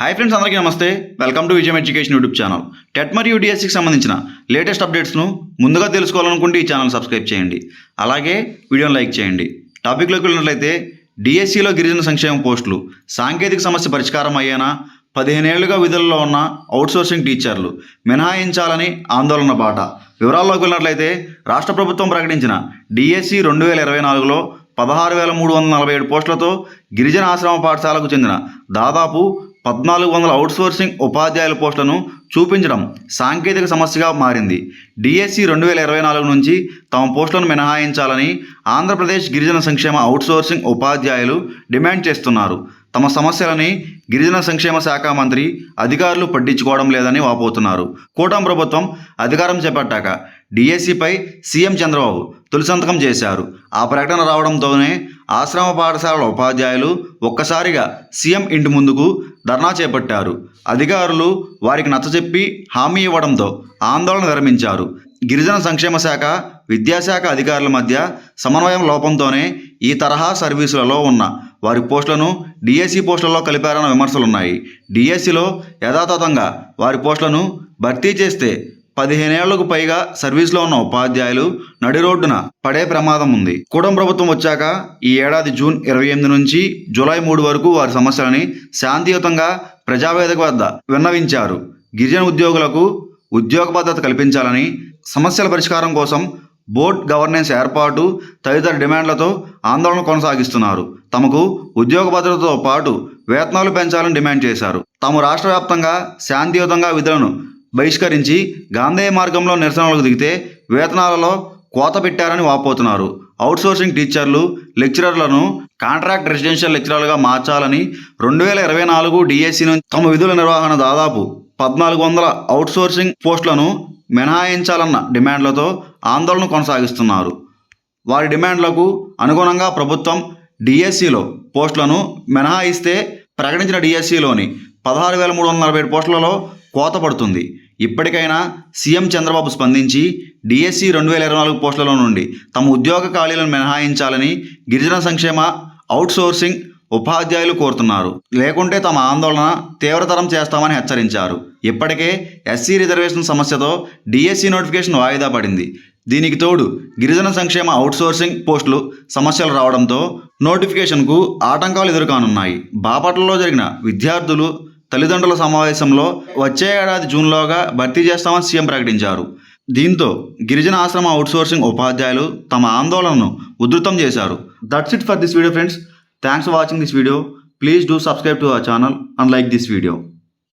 Hi friends అందరికీ నమస్తే. Welcome to Vijayam education YouTube channel TET మరియు డిఎస్సికి సంబంధించిన లేటెస్ట్ అప్డేట్స్ను ముందుగా తెలుసుకోవాలనుకుంటే ఈ ఛానల్ సబ్స్క్రైబ్ చేయండి. అలాగే వీడియోని లైక్ చేయండి. టాపిక్లోకి వెళ్ళినట్లయితే డిఎస్సిలో గిరిజన సంక్షేమ పోస్టులు సాంకేతిక సమస్య పరిష్కారం అయ్యేనా? పదిహేనేళ్ళుగా విధుల్లో ఉన్న అవుట్సోర్సింగ్ టీచర్లు మినహాయించాలని ఆందోళన బాట. వివరాల్లోకి వెళ్ళినట్లయితే రాష్ట్ర ప్రభుత్వం ప్రకటించిన డిఎస్సి రెండు వేల ఇరవై నాలుగులో పదహారు వేల మూడు వందల నలభై ఏడు పోస్టులతో గిరిజన ఆశ్రమ పాఠశాలకు చెందిన దాదాపు పద్నాలుగు వందల అవుట్సోర్సింగ్ ఉపాధ్యాయుల పోస్టులను చూపించడం సాంకేతిక సమస్యగా మారింది. డిఎస్సి రెండు వేల ఇరవై నాలుగు నుంచి తమ పోస్టులను మినహాయించాలని ఆంధ్రప్రదేశ్ గిరిజన సంక్షేమ అవుట్సోర్సింగ్ ఉపాధ్యాయులు డిమాండ్ చేస్తున్నారు. తమ సమస్యలని గిరిజన సంక్షేమ శాఖ మంత్రి అధికారులు పట్టించుకోవడం లేదని వాపోతున్నారు. కూటమి ప్రభుత్వం అధికారం చేపట్టాక డిఎస్సిపై సీఎం చంద్రబాబు తొలి సంతకం చేశారు. ఆ ప్రకటన రావడంతోనే ఆశ్రమ పాఠశాలల ఉపాధ్యాయులు ఒక్కసారిగా సీఎం ఇంటి ముందుకు ధర్నా చేపట్టారు. అధికారులు వారికి నచ్చజెప్పి హామీ ఇవ్వడంతో ఆందోళన విరమించారు. గిరిజన సంక్షేమ శాఖ విద్యాశాఖ అధికారుల మధ్య సమన్వయం లోపంతోనే ఈ తరహా సర్వీసులలో ఉన్న వారి పోస్టులను డిఎస్సి పోస్టులలో కలిపారన్న విమర్శలున్నాయి. డిఎస్సిలో యథాతథంగా వారి పోస్టులను భర్తీ చేస్తే పదిహేనేళ్ళకు పైగా సర్వీస్లో ఉన్న ఉపాధ్యాయులు నడి రోడ్డున పడే ప్రమాదం ఉంది. కూడం ప్రభుత్వం వచ్చాక ఈ ఏడాది జూన్ ఇరవై ఎనిమిది నుంచి జూలై మూడు వరకు వారి సమస్యలని శాంతియుతంగా ప్రజావేదిక వద్ద విన్నవించారు. గిరిజన ఉద్యోగులకు ఉద్యోగ భద్రత కల్పించాలని సమస్యల పరిష్కారం కోసం బోర్డ్ గవర్నెన్స్ ఏర్పాటు తదితర డిమాండ్లతో ఆందోళన కొనసాగిస్తున్నారు. తమకు ఉద్యోగ భద్రతతో పాటు వేతనాలు పెంచాలని డిమాండ్ చేశారు. తాము రాష్ట్ర వ్యాప్తంగా శాంతియుతంగా విధులను బహిష్కరించి గాంధేయ మార్గంలో నిరసనలకు దిగితే వేతనాలలో కోత పెట్టారని వాపోతున్నారు. అవుట్సోర్సింగ్ టీచర్లు లెక్చరర్లను కాంట్రాక్ట్ రెసిడెన్షియల్ లెక్చరర్లుగా మార్చాలని రెండు వేల ఇరవై నాలుగు డిఎస్సి నుంచి తమ విధుల నిర్వహణ దాదాపు పద్నాలుగు వందల అవుట్సోర్సింగ్ పోస్టులను మినహాయించాలన్న డిమాండ్లతో ఆందోళన కొనసాగిస్తున్నారు. వారి డిమాండ్లకు అనుగుణంగా ప్రభుత్వం డిఎస్సిలో పోస్టులను మినహాయిస్తే ప్రకటించిన డిఎస్సిలోని పదహారు వేల మూడు వందల నలభై ఏడు పోస్టులలో కోత పడుతుంది ఇప్పటికైనా సీఎం చంద్రబాబు స్పందించి డిఎస్సి రెండు వేల ఇరవై నాలుగు పోస్టుల నుండి తమ ఉద్యోగ ఖాళీలను మినహాయించాలని గిరిజన సంక్షేమ అవుట్సోర్సింగ్ ఉపాధ్యాయులు కోరుతున్నారు. లేకుంటే తమ ఆందోళన తీవ్రతరం చేస్తామని హెచ్చరించారు. ఇప్పటికే ఎస్సీ రిజర్వేషన్ సమస్యతో డిఎస్సి నోటిఫికేషన్ వాయిదా పడింది. దీనికి తోడు గిరిజన సంక్షేమ అవుట్సోర్సింగ్ పోస్టులు సమస్యలు రావడంతో నోటిఫికేషన్కు ఆటంకాలు ఎదురుకానున్నాయి. బాపట్లలో జరిగిన విద్యార్థులు తల్లిదండ్రుల సమావేశంలో వచ్చే ఏడాది జూన్లోగా భర్తీ చేస్తామని సీఎం ప్రకటించారు. దీంతో గిరిజన ఆశ్రమ అవుట్సోర్సింగ్ ఉపాధ్యాయులు తమ ఆందోళనను ఉధృతం చేశారు. That's it for this video friends thanks for watching this video please do subscribe to our channel and like this video